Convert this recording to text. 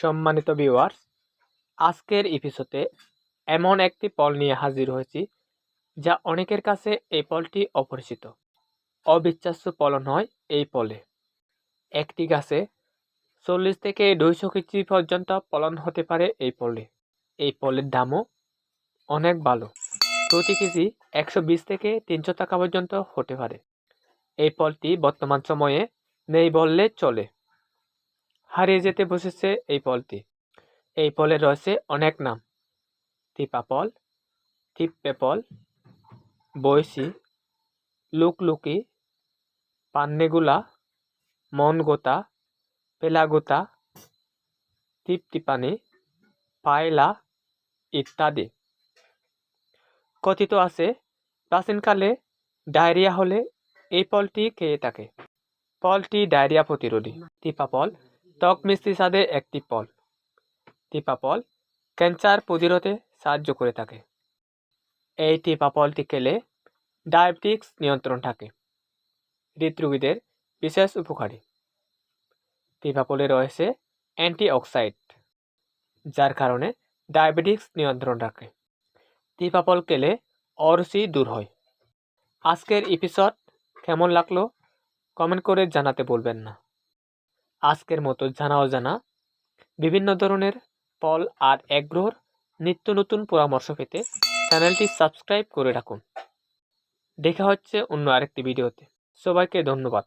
সম্মানিত ভিউয়ার্স আজকের এপিসোডে এমন একটি পল নিয়ে হাজির হয়েছি, যা অনেকের কাছে এই পলটি অপরিচিত। অবিশ্বাস্য ফলন হয় এই পলে একটি গাছে চল্লিশ থেকে দুইশো কেজি পর্যন্ত ফলন হতে পারে এই পলে এই পলের দামও অনেক ভালো। প্রতি কেজি একশো বিশ থেকে তিনশো টাকা পর্যন্ত হতে পারে। এই ফলটি বর্তমান সময়ে নেই বললে চলে। হারিয়ে যেতে বসেছে এই ফলটি এই ফলের রয়েছে অনেক নাম। টিপাপল টিপপেপল বয়সি, লুকলুকি, পান্নেগুলা, মনগোতা, পেলাগোতা টিপটিপানি পায়লা ইত্যাদি। কথিত আছে, প্রাচীনকালে ডায়রিয়া হলে এই ফলটি খেয়ে থাকে। ফলটি ডায়রিয়া প্রতিরোধী। টিপাপল ত্বক মিষ্টি স্বাদে একটি ফল টিপাপল ক্যান্সার প্রতিরোধে সাহায্য করে থাকে। এই টিপাপলটি খেলে ডায়াবেটিক্স নিয়ন্ত্রণ থাকে। হৃদরোগীদের বিশেষ উপকারী। টিপাপলে রয়েছে অ্যান্টিঅক্সাইড, যার কারণে ডায়াবেটিক্স নিয়ন্ত্রণ রাখে। টিপাপল খেলে অরসি দূর হয়। আজকের এপিসোড কেমন লাগল? কমেন্ট করে জানাতে বলবেন না। আজকের মতো জানা। অজানা বিভিন্ন ধরনের ফল আর এগ্রোর নিত্য নতুন পরামর্শ পেতে চ্যানেলটি সাবস্ক্রাইব করে রাখুন। দেখা হচ্ছে অন্য আরেকটি ভিডিওতে। সবাইকে ধন্যবাদ।